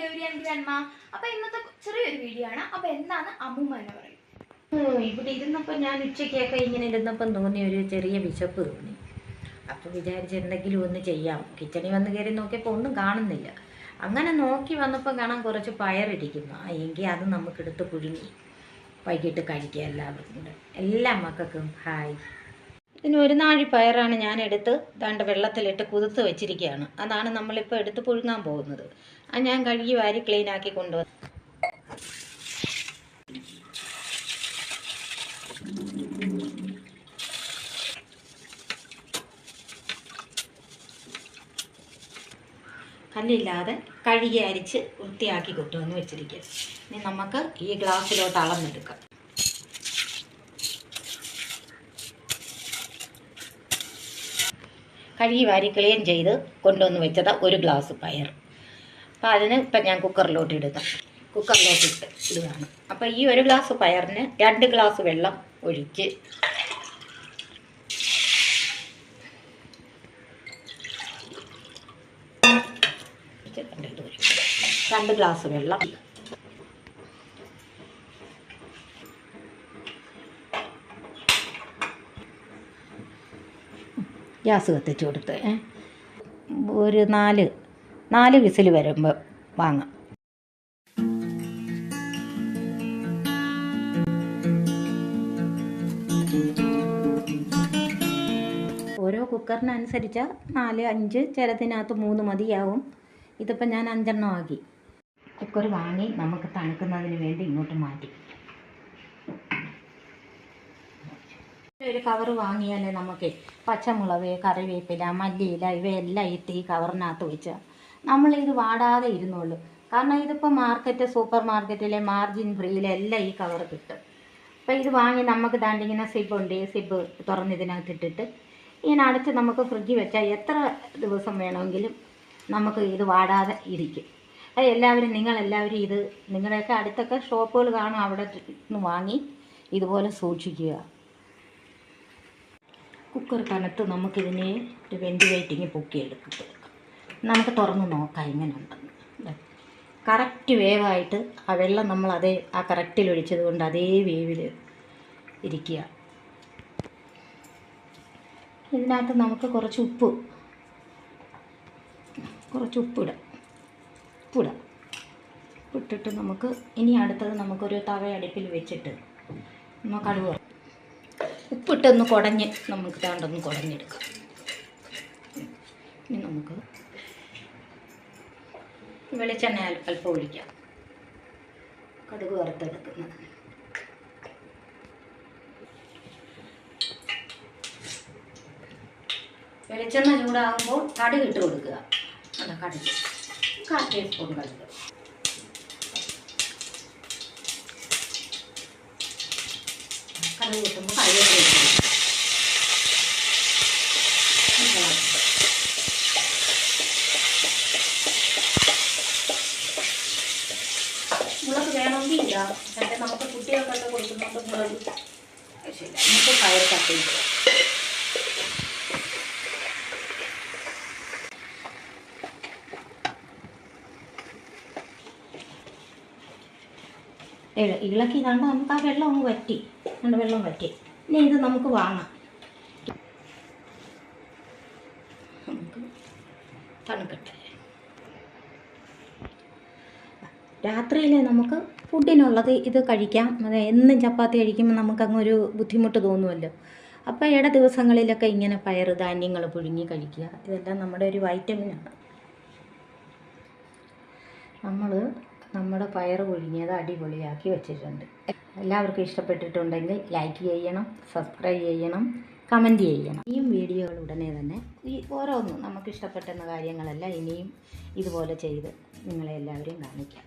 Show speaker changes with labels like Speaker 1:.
Speaker 1: Gauri and grandma അപ്പൊ ഇന്നത്തെ ചെറിയൊരു വീഡിയോ ആണ്. അപ്പൊ എന്താണ് അമ്മൂമ്മ എന്ന്
Speaker 2: പറയുന്നത് ഇവിടെ ഇരുന്നപ്പോൾ ഞാൻ ഉച്ചയ്ക്കൊക്കെ ഇങ്ങനെ ഇരുന്നപ്പം തോന്നി ഒരു ചെറിയ വിശപ്പ് തോന്നി. അപ്പോൾ വിചാരിച്ച് എന്തെങ്കിലും ഒന്ന് ചെയ്യാം. കിച്ചണിൽ വന്ന് കയറി നോക്കിയപ്പോൾ ഒന്നും കാണുന്നില്ല. അങ്ങനെ നോക്കി വന്നപ്പോൾ കാണാൻ കുറച്ച് പയറിരിക്കുന്നു. ആ എങ്കിൽ അത് നമുക്ക് എടുത്ത് പുഴുങ്ങി. വൈകിട്ട് കഴിക്കുക എല്ലാവർക്കും. എല്ലാ മക്കൾക്കും. ഹായ് ഇതിന് ഒരു നാഴി പയറാണ് ഞാൻ എടുത്ത് ദാണ്ട് വെള്ളത്തിലിട്ട് കുതിർത്ത് വെച്ചിരിക്കുകയാണ് അതാണ് നമ്മളിപ്പോൾ എടുത്ത് പുഴുങ്ങാൻ പോകുന്നത്. അത് ഞാൻ കഴുകി വാരി ക്ലീൻ ആക്കി കൊണ്ടുവന്നു. കല്ലില്ലാതെ കഴുകി അരിച്ച് വൃത്തിയാക്കി കൊണ്ടുവന്ന് വെച്ചിരിക്കുക ഇനി നമുക്ക് ഈ ഗ്ലാസ്സിലോട്ട് അളന്നെടുക്കാം. കഴുകി വാരി ക്ലീൻ ചെയ്ത് കൊണ്ടുവന്ന് വെച്ചത് ഒരു ഗ്ലാസ് പയർ അപ്പോൾ അതിന് ഇപ്പം ഞാൻ കുക്കറിലോട്ട് ഇടുക കുക്കറിലോട്ട് ഇട്ട് ഇടുകയാണ് അപ്പോൾ ഈ ഒരു ഗ്ലാസ് പയറിന് രണ്ട് ഗ്ലാസ് വെള്ളം ഒഴിച്ച് രണ്ട് ഗ്ലാസ് വെള്ളം ഗ്യാസ് കത്തിച്ച് കൊടുത്ത്. ഒരു നാല് നാല് വിസിൽ വരുമ്പോൾ വാങ്ങാം. ഓരോ കുക്കറിനനുസരിച്ച് നാല് അഞ്ച് ചിലതിനകത്ത് മൂന്ന് മതിയാവും. ഇതിപ്പോൾ ഞാൻ അഞ്ചെണ്ണം ആക്കി. കുക്കർ വാങ്ങി നമുക്ക് തണുക്കുന്നതിന് വേണ്ടി ഇങ്ങോട്ട് മാറ്റി. ഒരു കവർ വാങ്ങിയാൽ നമുക്ക് പച്ചമുളക് കറിവേപ്പില മല്ലിയില ഇവയെല്ലാം ഇട്ട് ഈ കവറിനകത്ത് വെച്ചാൽ നമ്മളിത് വാടാതെ ഇരുന്നുള്ളൂ കാരണം ഇതിപ്പോൾ മാർക്കറ്റ് സൂപ്പർ മാർക്കറ്റിലെ മാർജിൻ ഫ്രീയിലെല്ലാം ഈ കവർ കിട്ടും. അപ്പോൾ ഇത് വാങ്ങി നമുക്ക് ദാണ്ടിങ്ങനെ സിബ് ഉണ്ട് സിബ് തുറന്ന് ഇതിനകത്ത് ഇട്ടിട്ട് ഇങ്ങനെ അടച്ച് നമുക്ക് ഫ്രിഡ്ജിൽ വെച്ചാൽ എത്ര ദിവസം വേണമെങ്കിലും നമുക്ക് ഇത് വാടാതെ ഇരിക്കും. അത് എല്ലാവരും നിങ്ങളെല്ലാവരും ഇത് നിങ്ങളുടെയൊക്കെ അടുത്തൊക്കെ ഷോപ്പുകൾ കാണും അവിടെ നിന്ന് വാങ്ങി ഇതുപോലെ സൂക്ഷിക്കുക. കുക്കർ കനത്ത് നമുക്കിതിനെ ഒരു വെന്റിലേറ്റിങ് പൊക്കിയെടുത്ത് കൊടുക്കാം നമുക്ക് തുറന്ന് നോക്കാം എങ്ങനെ ഉണ്ടെന്ന്. കറക്റ്റ് വേവായിട്ട് ആ വെള്ളം നമ്മൾ അതേ ആ കറക്റ്റിൽ ഒഴിച്ചത് കൊണ്ട് അതേ വേവിൽ ഇരിക്കുക ഇതിനകത്ത് നമുക്ക് കുറച്ച് ഉപ്പ് കുറച്ച് ഉപ്പിടാം ഉപ്പിടാം ഉപ്പിട്ടിട്ട് നമുക്ക് ഇനി അടുത്തത് നമുക്കൊരു തവ അടുപ്പിൽ വെച്ചിട്ട് നമുക്ക് വറുക്കാം. ഉപ്പിട്ടൊന്ന് കുടഞ്ഞ് നമുക്ക് താണ്ടൊന്ന് കുടഞ്ഞെടുക്കാം. ഇനി നമുക്ക് വെളിച്ചെണ്ണ അല്പ- ഒഴിക്കാം. കടുക് വറുത്തെടുക്കുന്നത് വെളിച്ചെണ്ണ ചൂടാകുമ്പോൾ കടുക് ഇട്ട് കൊടുക്കുക. അല്ല കടുക് കാൽ ടീസ്പൂൺ കടുക് കൂട്ടുമ്പോൾ കറിവേപ്പില. മുളക് വേണമെങ്കിൽ ഇല്ല പക്ഷേ നമുക്ക് കുട്ടികൾക്കൊക്കെ കൊടുക്കുന്നുണ്ട് മുളക് ശരി നമുക്ക് പയർ കട്ട് ചെയ്ത് ഇളക്കി കണ്ട് നമുക്ക് ആ വെള്ളം ഒന്ന് വറ്റി കണ്ട് വെള്ളം വറ്റി. ഇനി ഇത് നമുക്ക് വാങ്ങാം. നമുക്ക് തണുക്കട്ടെ. രാത്രിയിൽ നമുക്ക് ഫുഡിനുള്ളത് ഇത് കഴിക്കാം. അത് എന്നും ചപ്പാത്തി കഴിക്കുമ്പോൾ നമുക്കങ്ങൊരു ബുദ്ധിമുട്ട് തോന്നുമല്ലോ അപ്പോൾ ഇട ദിവസങ്ങളിലൊക്കെ ഇങ്ങനെ പയർ ധാന്യങ്ങൾ പുഴുങ്ങി കഴിക്കുക. ഇതെല്ലാം നമ്മുടെ ഒരു വൈറ്റമിനാണ്. നമ്മൾ നമ്മുടെ പയറ് പുഴുങ്ങിയത് അടിപൊളിയാക്കി വെച്ചിട്ടുണ്ട്. എല്ലാവർക്കും ഇഷ്ടപ്പെട്ടിട്ടുണ്ടെങ്കിൽ ലൈക്ക് ചെയ്യണം സബ്സ്ക്രൈബ് ചെയ്യണം കമന്റ് ചെയ്യണം. ഇനിയും വീഡിയോകൾ ഉടനെ തന്നെ ഈ ഓരോന്നും നമുക്ക് ഇഷ്ടപ്പെട്ടുന്ന കാര്യങ്ങളെല്ലാം ഇനിയും ഇതുപോലെ ചെയ്ത് നിങ്ങളെ എല്ലാവരെയും കാണിക്കാം.